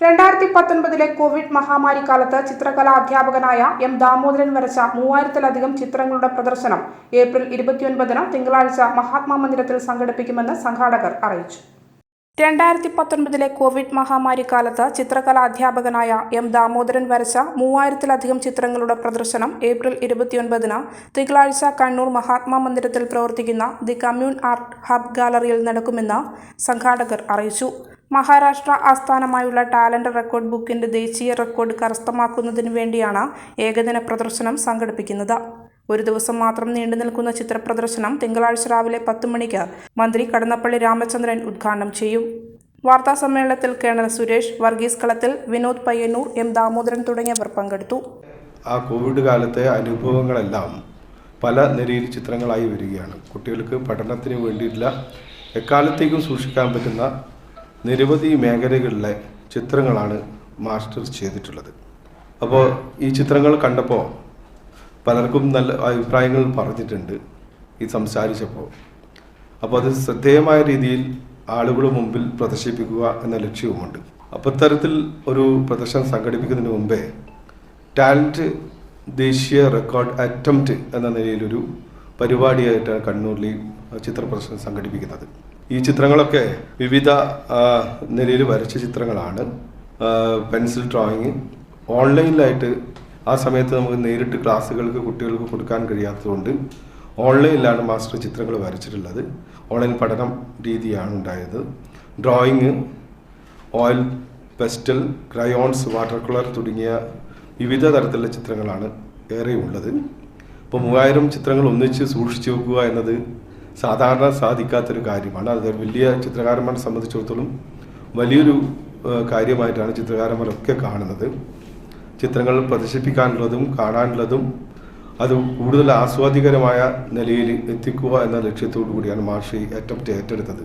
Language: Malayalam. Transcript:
രണ്ടായിരത്തി പത്തൊൻപതിലെ കോവിഡ് മഹാമാരി കാലത്ത് ചിത്രകലാ അധ്യാപകനായ എം ദാമോദരൻ വരച്ച മൂവായിരത്തിലധികം ചിത്രങ്ങളുടെ പ്രദർശനം ഏപ്രിൽ ഇരുപത്തിയൊൻപതിന് തിങ്കളാഴ്ച മഹാത്മാ മന്ദിരത്തിൽ സംഘടിപ്പിക്കുമെന്ന് സംഘാടകർ അറിയിച്ചു. രണ്ടായിരത്തി പത്തൊൻപതിലെ കോവിഡ് മഹാമാരി കാലത്ത് ചിത്രകലാ അധ്യാപകനായ എം ദാമോദരൻ വരച്ച മൂവായിരത്തിലധികം ചിത്രങ്ങളുടെ പ്രദർശനം ഏപ്രിൽ ഇരുപത്തിയൊൻപതിന് തിങ്കളാഴ്ച കണ്ണൂർ മഹാത്മാ മന്ദിരത്തിൽ പ്രവർത്തിക്കുന്ന ദി കമ്മ്യൂൺ ആർട്ട് ഹബ് ഗാലറിയിൽ നടക്കുമെന്ന് സംഘാടകർ അറിയിച്ചു. മഹാരാഷ്ട്ര ആസ്ഥാനമായുള്ള ടാലന്റ് റെക്കോർഡ് ബുക്കിന്റെ ദേശീയ റെക്കോർഡ് കരസ്ഥമാക്കുന്നതിനു വേണ്ടിയാണ് ഏകദിന പ്രദർശനം സംഘടിപ്പിക്കുന്നത്. ഒരു ദിവസം മാത്രം നീണ്ടു നിൽക്കുന്ന ചിത്രപ്രദർശനം തിങ്കളാഴ്ച രാവിലെ പത്ത് മണിക്ക് മന്ത്രി കടന്നപ്പള്ളി രാമചന്ദ്രൻ ഉദ്ഘാടനം ചെയ്യും. വാർത്താ സമ്മേളനത്തിൽ കേണൽ സുരേഷ് വർഗീസ് കളത്തിൽ വിനോദ് പയ്യന്നൂർ എം ദാമോദരൻ തുടങ്ങിയവർ പങ്കെടുത്തു. ആ കോവിഡ് കാലത്തെ അനുഭവങ്ങളെല്ലാം പല നിലയിൽ ചിത്രങ്ങളായി വരികയാണ്. കുട്ടികൾക്ക് പഠനത്തിന് വേണ്ടിയിട്ടുള്ള എക്കാലത്തേക്കും സൂക്ഷിക്കാൻ പറ്റുന്ന നിരവധി മേഖലകളിലെ ചിത്രങ്ങളാണ് മാസ്റ്റർ ചെയ്തിട്ടുള്ളത്. അപ്പോൾ ഈ ചിത്രങ്ങൾ കണ്ടപ്പോൾ പലർക്കും നല്ല അഭിപ്രായങ്ങൾ പറഞ്ഞിട്ടുണ്ട് ഈ സംസാരിച്ചപ്പോൾ. അപ്പോൾ അത് ശ്രദ്ധേയമായ രീതിയിൽ ആളുകളുടെ മുമ്പിൽ പ്രദർശിപ്പിക്കുക എന്ന ലക്ഷ്യവുമുണ്ട്. അപ്പോൾ ഇത്തരത്തിൽ ഒരു പ്രദർശനം സംഘടിപ്പിക്കുന്നതിന് മുമ്പേ ടാലന്റ് ദേശീയ റെക്കോർഡ് അറ്റംപ്റ്റ് എന്ന നിലയിലൊരു പരിപാടിയായിട്ടാണ് കണ്ണൂരിൽ ചിത്ര പ്രദർശനം സംഘടിപ്പിക്കുന്നത്. ഈ ചിത്രങ്ങളൊക്കെ വിവിധ നിലയിൽ വരച്ച ചിത്രങ്ങളാണ്. പെൻസിൽ ഡ്രോയിങ് ഓൺലൈനിലായിട്ട് ആ സമയത്ത് നമുക്ക് നേരിട്ട് ക്ലാസ്സുകൾക്ക് കുട്ടികൾക്ക് കൊടുക്കാൻ കഴിയാത്തതുകൊണ്ട് ഓൺലൈനിലാണ് മാസ്റ്റർ ചിത്രങ്ങൾ വരച്ചിട്ടുള്ളത്. ഓൺലൈൻ പഠനം രീതിയാണ് ഉണ്ടായത്. Drawing oil pastel crayons water colour തുടങ്ങിയ വിവിധ തരത്തിലുള്ള ചിത്രങ്ങളാണ് ഏറെ ഉള്ളത്. ഇപ്പോൾ മൂവായിരം ചിത്രങ്ങൾ ഒന്നിച്ച് സൂക്ഷിച്ചു വെക്കുക എന്നത് സാധാരണ സാധിക്കാത്തൊരു കാര്യമാണ്. അത് വലിയ ചിത്രകാരന്മാരെ സംബന്ധിച്ചിടത്തോളം വലിയൊരു കാര്യമായിട്ടാണ് ചിത്രകാരന്മാരൊക്കെ കാണുന്നത്. ചിത്രങ്ങൾ പ്രദർശിപ്പിക്കാനുള്ളതും കാണാനുള്ളതും അത് കൂടുതൽ ആസ്വാദികരമായ നിലയിൽ എത്തിക്കുക എന്ന ലക്ഷ്യത്തോടു കൂടിയാണ് മാഷി അറ്റംപ്റ്റ് ഏറ്റെടുത്തത്.